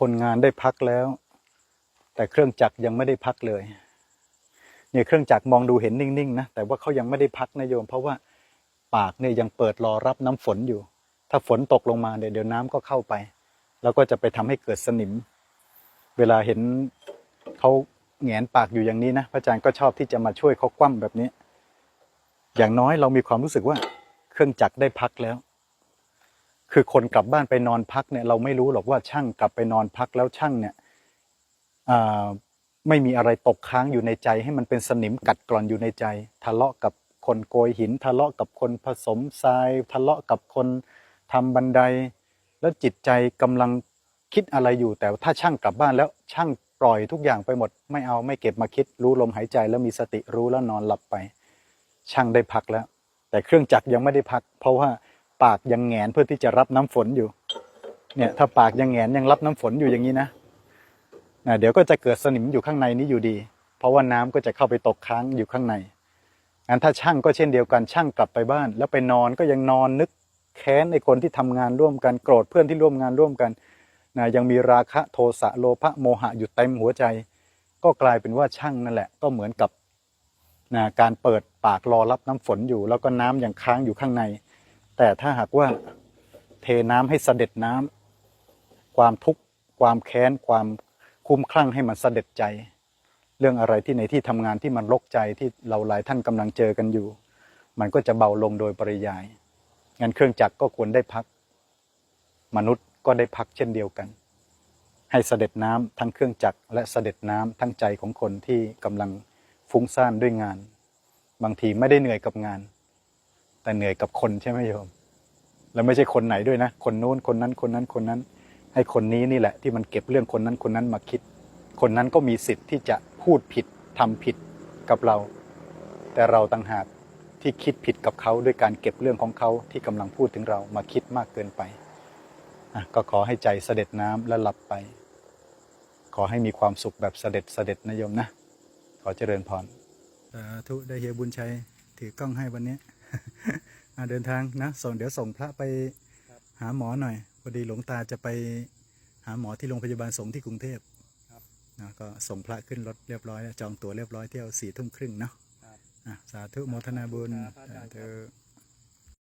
คนงานได้พักแล้ว แต่เครื่องจักรยังไม่ได้พักเลย เนี่ยเครื่องจักรมองดูเห็นนิ่งๆนะแต่ว่าเขายังไม่ได้พักนะโยม เพราะว่าปากเนี่ยยังเปิดรอรับน้ำฝนอยู่ ถ้าฝนตกลงมาเนี่ยเดี๋ยวน้ำก็เข้าไป แล้วก็จะไปทำให้เกิดสนิม เวลาเห็นเขาแงนปากอยู่อย่างนี้นะพระอาจารย์ก็ชอบที่จะมาช่วยเขาคว่ำแบบนี้ อย่างน้อยเรามีความรู้สึกว่าเครื่องจักรได้พักแล้ว คือคนกลับบ้านไปนอนพักเนี่ยเราไม่รู้หรอกว่าช่างกลับไปนอนพักแล้วช่างเนี่ยไม่มีอะไรตกค้างอยู่ในใจ ให้มันเป็นสนิมกัดกร่อนอยู่ในใจ ทะเลาะกับคนโกยหิน ทะเลาะกับคนผสมทราย ทะเลาะกับคนทำบันได แล้วจิตใจกำลังคิดอะไรอยู่แต่ถ้าช่างกลับบ้านแล้วช่างปล่อยทุกอย่างไปหมด ไม่เอาไม่เก็บมาคิดรู้ลมหายใจแล้วมีสติรู้แล้วนอนหลับไป ช่างได้พักแล้ว แต่เครื่องจักรยังไม่ได้พัก เพราะว่า ปากยังแงนเพื่อที่จะรับน้ำฝนอยู่ เนี่ย ถ้าปากยังแงนยังรับน้ำฝนอยู่อย่างนี้นะนะเดี๋ยวก็จะเกิดสนิมอยู่ข้างในนี้อยู่ดี เพราะว่าน้ำก็จะเข้าไปตกค้างอยู่ข้างในงั้นถ้าช่างก็เช่นเดียวกันช่างกลับไปบ้าน แล้วไปนอนก็ยังนอนนึกแค้นไอ้คนที่ทำงานร่วมกันโกรธเพื่อนที่ร่วมงานร่วมกันนะยังมีราคะโทสะโลภะโมหะอยู่เต็มหัวใจ ก็กลายเป็นว่าช่างนั่นแหละ ก็เหมือนกับนะการเปิดปากรอรับน้ำฝนอยู่ แล้วก็น้ำยังค้างอยู่ข้างใน แต่ถ้าหากว่าเทน้ำให้เสด็จน้ำความทุกข์ความแค้นความคุ้มคลั่งให้มันเสด็จใจ เรื่องอะไรที่ในที่ทำงานที่มันรกใจที่เราหลายท่านกำลังเจอกันอยู่ มันก็จะเบาลงโดยปริยายงั้นเครื่องจักรก็ควรได้พัก มนุษย์ก็ได้พักเช่นเดียวกัน ให้เสด็จน้ำทั้งเครื่องจักรและเสด็จน้ำทั้งใจของคนที่กำลังฟุ้งซ่านด้วยงาน บางทีไม่ได้เหนื่อยกับงาน แต่เหนื่อยกับคนใช่ไหมโยม แล้วไม่ใช่คนไหนด้วยนะ คนนู้นคนนั้นคนนั้นคนนั้น ให้คนนี้นี่แหละ ที่มันเก็บเรื่องคนนั้นคนนั้นมาคิด คนนั้นก็มีสิทธิ์ที่จะพูดผิดทำผิดกับเรา แต่เราต่างหากที่คิดผิดกับเขาด้วยการเก็บเรื่องของเขาที่กำลังพูดถึงเรามาคิดมากเกินไปอะก็ขอให้ใจเสด็จน้ำและหลับไป ขอให้มีความสุขแบบเสด็จเสด็จนะโยมนะ ขอเจริญพรสาธุได้เฮียบุญชัยถือกล้องให้วันนี้ เดินทางนะส่งเดี๋ยวส่งพระไปหาหมอหน่อยพอดีหลวงตาจะไปหาหมอที่โรงพยาบาลสงฆ์ที่กรุงเทพนะก็ส่งพระขึ้นรถเรียบร้อยแล้วจองตั๋วเรียบร้อยเที่ยวสี่ทุ่มครึ่งเนาะครับอะสาธุโมทนาบุญครับสาธุ